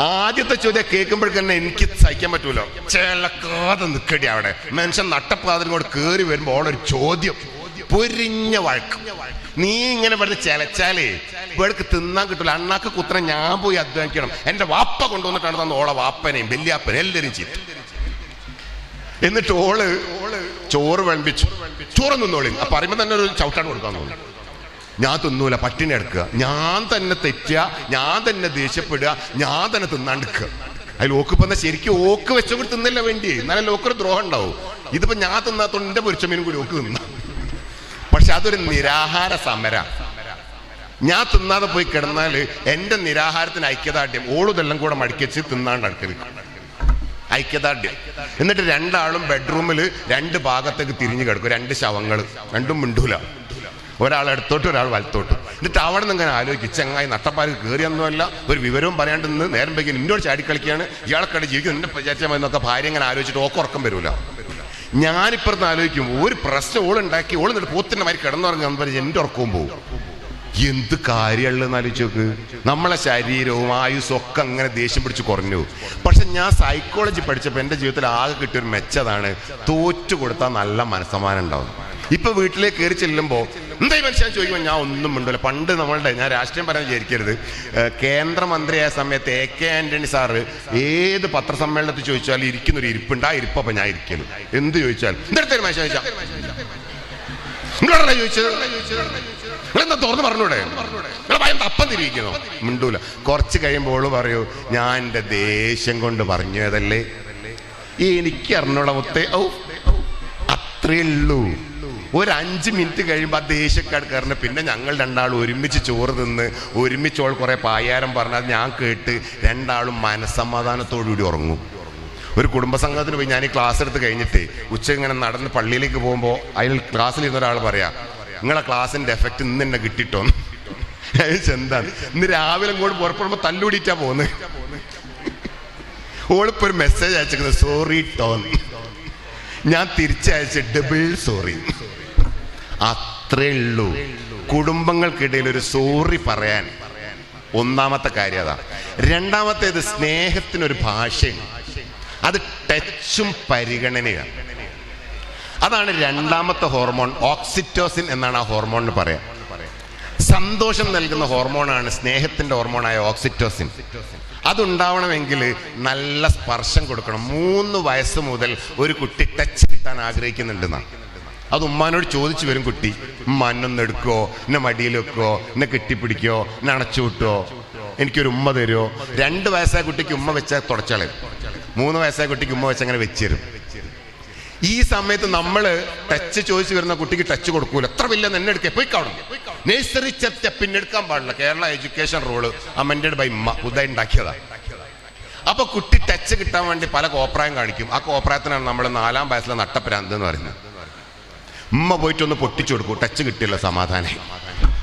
ആദ്യത്തെ ചോദ്യം കേൾക്കുമ്പോഴേക്ക് തന്നെ എനിക്ക് സഹിക്കാൻ പറ്റൂലോ? ചേളക്കാതെ നിൽക്കടി അവിടെ. മനുഷ്യൻ നട്ടപ്പാതിനും കൂടെ കയറി വരുമ്പോൾ ഓളൊരു ചോദ്യം. പൊരിഞ്ഞ വഴക്ക്. നീ ഇങ്ങനെ വെറുതെ ചെലച്ചാലേ ഇവിടേക്ക് തിന്നാൻ കിട്ടില്ല അണ്ണാക്ക് കുത്ര ഞാൻ പോയി അധ്വാനിക്കണം. എന്റെ വാപ്പ കൊണ്ടുവന്നിട്ടാണ് തന്ന ഓളെ വാപ്പനെയും വല്യാപ്പനെയും എല്ലാവരും ചെയ്തു എന്നിട്ട് ഓൾ ചോറ് വിളമ്പിച്ചു. ചോറ് നിന്നോളി പറയുമ്പോ തന്നെ ഒരു ചവിട്ടാണ് കൊടുക്കാൻ തോന്നുന്നു. ഞാൻ തിന്നൂല പട്ടിണി എടുക്കുക ഞാൻ തന്നെ തെറ്റുക ഞാൻ തന്നെ ദേഷ്യപ്പെടുക ഞാൻ തന്നെ തിന്നാണ്ടിക്കുക അതിൽ ഓക്ക് ഇപ്പൊ ശരിക്കും ഓക്ക് വെച്ചോണ്ട് തിന്നല്ല വേണ്ടി എന്നാലും ഓക്കൊരു ദ്രോഹം ഉണ്ടാവും. ഇതിപ്പോ ഞാൻ തിന്നാത്തോണ്ട് എന്റെ പൊരിച്ചമീനും കൂടി ഓക്ക് തിന്ന. പക്ഷെ അതൊരു നിരാഹാര സമര. ഞാൻ തിന്നാതെ പോയി കിടന്നാൽ എന്റെ നിരാഹാരത്തിന് ഐക്യദാർഢ്യം ഓളുതെല്ലാം കൂടെ മടിക്കച്ച് തിന്നാണ്ട് അടുക്കൽ ഐക്യദാർഢ്യം. എന്നിട്ട് രണ്ടാളും ബെഡ്റൂമിൽ രണ്ട് ഭാഗത്തേക്ക് തിരിഞ്ഞു കിടക്കും. രണ്ട് ശവങ്ങൾ രണ്ടും മിണ്ടൂല. ഒരാൾ എടുത്തോട്ട് ഒരാൾ വലത്തോട്ട്. എന്നിട്ട് അവിടെ നിന്ന് ഇങ്ങനെ ആലോചിക്കും. ചെങ്ങായി നട്ടപ്പാലിൽ കയറിയൊന്നുമല്ല ഒരു വിവരവും പറയാണ്ട് നിന്ന് നേരം വൈകി നിന്നോട് ചാടിക്കളിക്കുകയാണ്. ഇയാൾക്കടെ ജീവിക്കും. നിന്നെ വിചാരിച്ചാൽ മതി എന്നൊക്കെ ഭാര്യ ഇങ്ങനെ ആലോചിച്ചിട്ട് ഓക്ക് ഉറക്കം വരൂല. ഞാനിപ്പുറത്ത് ആലോചിക്കും ഒരു പ്രശ്നം ഓളുണ്ടാക്കി ഓൾ എന്നിട്ട് പോത്തിന്റെ മാതിരി കിടന്നുറങ്ങാൻ പറഞ്ഞ് എന്റെ ഉറക്കവും പോകും എന്ത് കാര്യമുള്ളതെന്ന് ആലോചിച്ച് നോക്ക്. നമ്മളെ ശരീരവും ആയുസ്സും ഒക്കെ അങ്ങനെ ദേഷ്യം പിടിച്ച് കുറഞ്ഞു പക്ഷെ ഞാൻ സൈക്കോളജി പഠിച്ചപ്പോൾ എന്റെ ജീവിതത്തിൽ ആകെ കിട്ടിയൊരു മെച്ചതാണ് തോറ്റു കൊടുത്താൽ നല്ല മനസ്സമാനം ഉണ്ടാവും. ഇപ്പൊ വീട്ടിലേക്ക് കയറി ചെല്ലുമ്പോൾ എന്തായി മനുഷ്യൻ ചോദിക്കുമ്പോൾ ഞാൻ ഒന്നും ഉണ്ടല്ലോ പണ്ട് നമ്മളുടെ ഞാൻ രാഷ്ട്രീയം പറയാൻ വിചാരിക്കരുത്. കേന്ദ്രമന്ത്രിയായ സമയത്ത് എ കെ ആന്റണി സാറ് ഏത് പത്രസമ്മേളനത്തിൽ ചോദിച്ചാലും ഇരിക്കുന്ന ഒരു ഇരിപ്പുണ്ട്. ആ ഇരിപ്പപ്പം ഞാൻ ഇരിക്കുന്നു എന്ത് ചോദിച്ചാൽ എന്തെടുത്തൊരു മനുഷ്യൻ ചോദിച്ചാൽ നിങ്ങളോടല്ലേ ചോദിച്ചത്. നിങ്ങളെന്താ തുറന്ന് പറഞ്ഞൂടെ? നിങ്ങൾ ഭയം തപ്പം മിണ്ടൂല. കുറച്ച് കഴിയുമ്പോൾ പറയൂ ഞാൻ എന്റെ ദേഷ്യം കൊണ്ട് പറഞ്ഞതല്ലേ? എനിക്ക് അറിഞ്ഞോളാം മുത്തേ. ഔ. അത്രേ ഉള്ളൂ. ഒരു അഞ്ച് മിനിറ്റ് കഴിയുമ്പോൾ ആ ദേഷ്യക്കാട് കയറുന്ന പിന്നെ ഞങ്ങൾ രണ്ടാളും ഒരുമിച്ച് ചോറ് തിന്ന് ഒരുമിച്ചോൾ കുറെ പായാരം പറഞ്ഞാൽ ഞാൻ കേട്ട് രണ്ടാളും മനസ്സമാധാനത്തോടുകൂടി ഉറങ്ങും. ഒരു കുടുംബസംഘത്തിന് പോയി ഞാൻ ഈ ക്ലാസ് എടുത്ത് കഴിഞ്ഞിട്ട് ഉച്ച ഇങ്ങനെ നടന്ന് പള്ളിയിലേക്ക് പോകുമ്പോൾ അതിൽ ക്ലാസ്സിലിരുന്ന ഒരാൾ പറയാം നിങ്ങളെ ക്ലാസ്സിന്റെ എഫക്റ്റ് ഇന്ന് എന്നെ കിട്ടിട്ടോ? എന്താണ്? ഇന്ന് രാവിലെ ഇങ്ങോട്ട് പുറപ്പെടുമ്പോൾ തല്ലുപിടിച്ചാ പോകുന്നത് ഓളിപ്പോ ഒരു മെസ്സേജ് അയച്ചിരിക്കുന്നത് സോറി ടോൺ ഞാൻ തിരിച്ചയച്ച ഡബിൾ സോറി അത്രേ ഉള്ളൂ കുടുംബങ്ങൾക്കിടയിൽ ഒരു സോറി പറയാൻ. ഒന്നാമത്തെ കാര്യം അതാ. രണ്ടാമത്തേത് സ്നേഹത്തിനൊരു ഭാഷയാണ്. അത് ടച്ചും പരിഗണനയാണ്. അതാണ് രണ്ടാമത്തെ ഹോർമോൺ ഓക്സിറ്റോസിൻ എന്നാണ് ആ ഹോർമോണിന് പറയാം. സന്തോഷം നൽകുന്ന ഹോർമോണാണ് സ്നേഹത്തിന്റെ ഹോർമോണായ ഓക്സിറ്റോസിൻ. അതുണ്ടാവണമെങ്കിൽ നല്ല സ്പർശം കൊടുക്കണം. മൂന്ന് വയസ്സ് മുതൽ ഒരു കുട്ടി ടച്ച് കിട്ടാൻ ആഗ്രഹിക്കുന്നുണ്ടെന്നാണ് അത് ഉമ്മാനോട് ചോദിച്ചു വരും കുട്ടി. ഉമ്മ എന്നൊന്ന് എടുക്കോ? എന്നെ മടിയിൽ വെക്കോ? എന്നെ കെട്ടിപ്പിടിക്കോ? എന്നെ അണച്ചു വിട്ടോ? എനിക്കൊരു ഉമ്മ തരുമോ രണ്ട് വയസ്സായ കുട്ടിക്ക് ഉമ്മ വെച്ചാൽ തുടച്ചളയും മൂന്ന് വയസ്സായ കുട്ടിക്ക് ഉമ്മ വെച്ച് അങ്ങനെ വെച്ചിരും ഈ സമയത്ത് നമ്മൾ ടച്ച് ചോദിച്ചു വരുന്ന കുട്ടിക്ക് ടച്ച് കൊടുക്കൂല. എത്ര വലിയ എന്നെ എടുക്കുക പോയി കാണും നേഴ്സറി സ്റ്റെപ്പ് പിന്നെ എടുക്കാൻ പാടില്ല. Kerala education rule amended by ഉമ്മ. ഉദയ അപ്പൊ കുട്ടി ടച്ച് കിട്ടാൻ വേണ്ടി പല കോപ്രായം കാണിക്കും. ആ കോപ്രായത്തിനാണ് നമ്മൾ നാലാം വയസ്സിലെ നട്ടപ്രാന്ത് എന്ന് പറയുന്നത്. ഉമ്മ പോയിട്ടൊന്ന് പൊട്ടിച്ചു കൊടുക്കൂ. ടച്ച് കിട്ടിയല്ലോ സമാധാനം.